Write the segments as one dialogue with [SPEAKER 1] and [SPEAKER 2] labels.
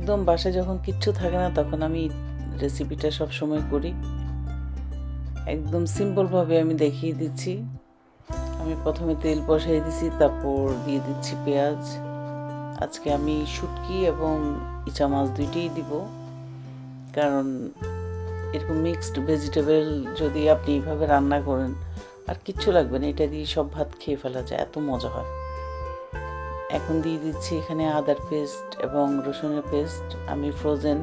[SPEAKER 1] একদম বাসায় যখন কিচ্ছু থাকে না, তখন আমি রেসিপিটা সব সময় করি। একদম সিম্পলভাবে আমি দেখিয়ে দিচ্ছি। আমি প্রথমে তেল বসাই দিছি, তারপর দিয়ে দিচ্ছি পেঁয়াজ। আজকে আমি শুটকি এবং ইচা মাছ দুইটাই দিব। কারণ এরকম মিক্সড ভেজিটেবল যদি আপনি এইভাবে রান্না করেন, আর কিচ্ছু লাগবে না, এটা দিয়ে সব ভাত খেয়ে ফেলা যায়, এত মজা হয়। এখন দিয়ে দিচ্ছি এখানে আদার পেস্ট এবং রসুনের পেস্ট। আমি ফ্রোজেন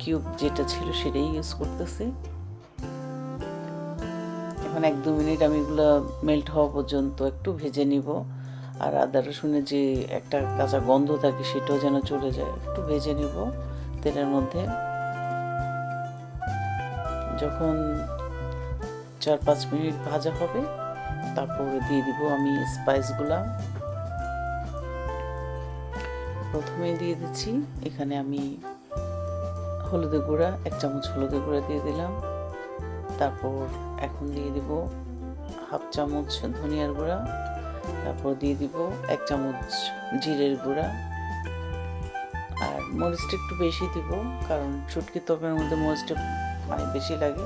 [SPEAKER 1] কিউব যেটা ছিল সেটাই ইউজ করতেছি। এখন এক দু মিনিট আমি এগুলো মেল্ট হওয়া পর্যন্ত একটু ভেজে নিব। আর আদা রসুনের যে একটা কাঁচা গন্ধ থাকে সেটাও যেন চলে যায়, একটু ভেজে নিব তেলের মধ্যে। যখন চার পাঁচ মিনিট ভাজা হবে, তারপরে দিয়ে দিব আমি স্পাইসগুলা প্রথমে দিয়ে দিচ্ছি। এখানে আমি হলুদের গুঁড়া, এক চামচ হলুদের গুঁড়া দিয়ে দিলাম। তারপর এখন দিয়ে দিব হাফ চামচ ধনিয়ার গুঁড়া। তারপর দিয়ে দিব এক চামচ জিরের গুঁড়া। আর মরিচটা একটু বেশি দিব, কারণ চুটকি তরকারির মধ্যে মরিচটা মানে বেশি লাগে।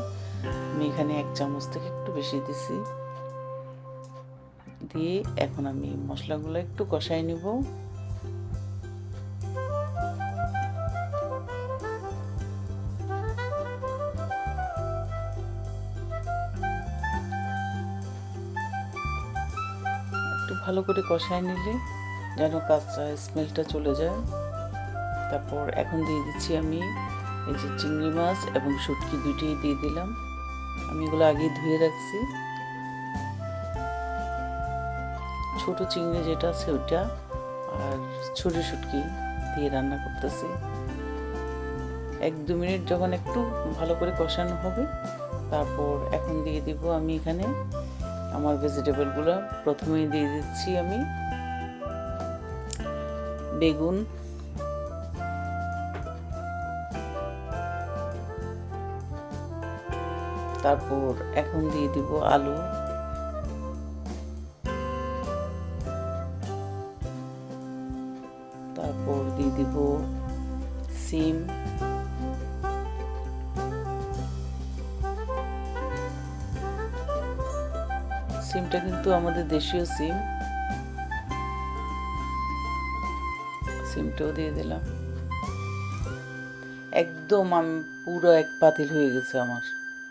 [SPEAKER 1] আমি এখানে এক চামচ থেকে একটু বেশি দিছি। দিয়ে এখন আমি মশলাগুলো একটু কষাই নিব। একটু ভালো করে কষায় নিলে যেন কাঁচা স্মেলটা চলে যায়। তারপর এখন দিয়ে দিচ্ছি আমি এই যে চিংড়ি মাছ এবং শুটকি দুইটাই দিয়ে দিলাম। আমি এগুলো আগে ধুয়ে রাখছি। ছোট চিংড়ি যেটা আছে ওইটা আর ছোট শুটকি দিয়ে রান্না করতেছি। এক দু মিনিট যখন একটু ভালো করে কষানো হবে, তারপর এখন দিয়ে দিব আমি এখানে আমার ভেজিটেবলগুলো প্রথমেই দিয়ে দিচ্ছি আমি। বেগুন। তারপর এখন দিয়ে দিব আলু। তারপর দিয়ে দিব সিম। সিমটা কিন্তু আমাদের দেশীয় সিম। সিমটাও দিয়ে দিলাম। একদম আমি পুরো এক পাতিল হয়ে গেছে আমার।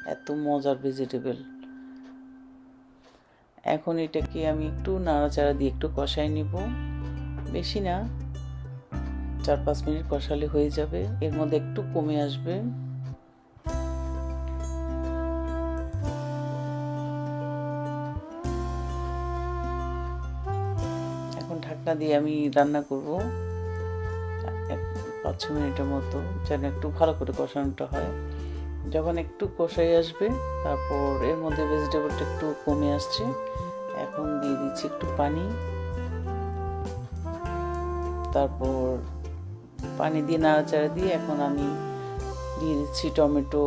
[SPEAKER 1] এত মজার ভেজিটেবল এখন এটাকে আমি একটু নাড়াচাড়া দিয়ে একটু কষাই নিব। বেশি না, চার পাঁচ মিনিট কষালে হয়ে যাবে। এর মধ্যে একটু কমে আসবে। ঢাকনা দিয়ে আমি রান্না করব। পাঁচ ছ মিনিটের মতো, যেন একটু ভালো করে কষানোটা হয়। যখন একটু কষাই আসবে, তারপর এর মধ্যে ভেজিটেবলটা একটু কমে আসছে। এখন দিয়ে দিচ্ছি একটু পানি। তারপর পানি দিয়ে নাড়াচাড়া দিয়ে এখন আমি দিয়ে দিচ্ছি টমেটো।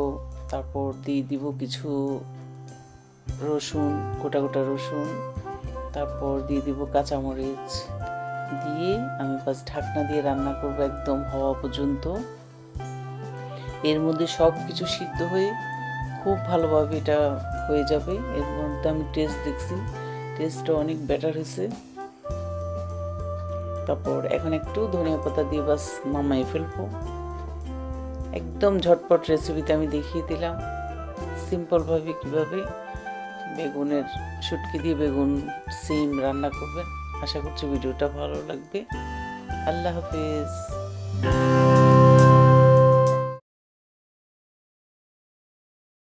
[SPEAKER 1] তারপর দিয়ে দিব কিছু রসুন, গোটা গোটা রসুন। তারপর দিয়ে দিব কাঁচামরিচ। দিয়ে আমি বাস ঢাকনা দিয়ে রান্না করব একদম হওয়া পর্যন্ত। এর মধ্যে সব কিছু সিদ্ধ হয়ে খুব ভালোভাবে এটা হয়ে যাবে। এর মধ্যে আমি টেস্ট দেখছি টেস্টটা অনেক বেটার হয়েছে। তারপর এখন একটু ধনিয়া পাতা দিয়ে বাস নামাই ফেলব। একদম ঝটপট রেসিপিতে আমি দেখিয়ে দিলাম। সিম্পলভাবে কীভাবে বেগুনের, শুটকি দিয়ে বেগুন সিম রান্না করবেন। আশা করছি ভিডিওটা ভালো লাগবে। আল্লাহ হাফিজ।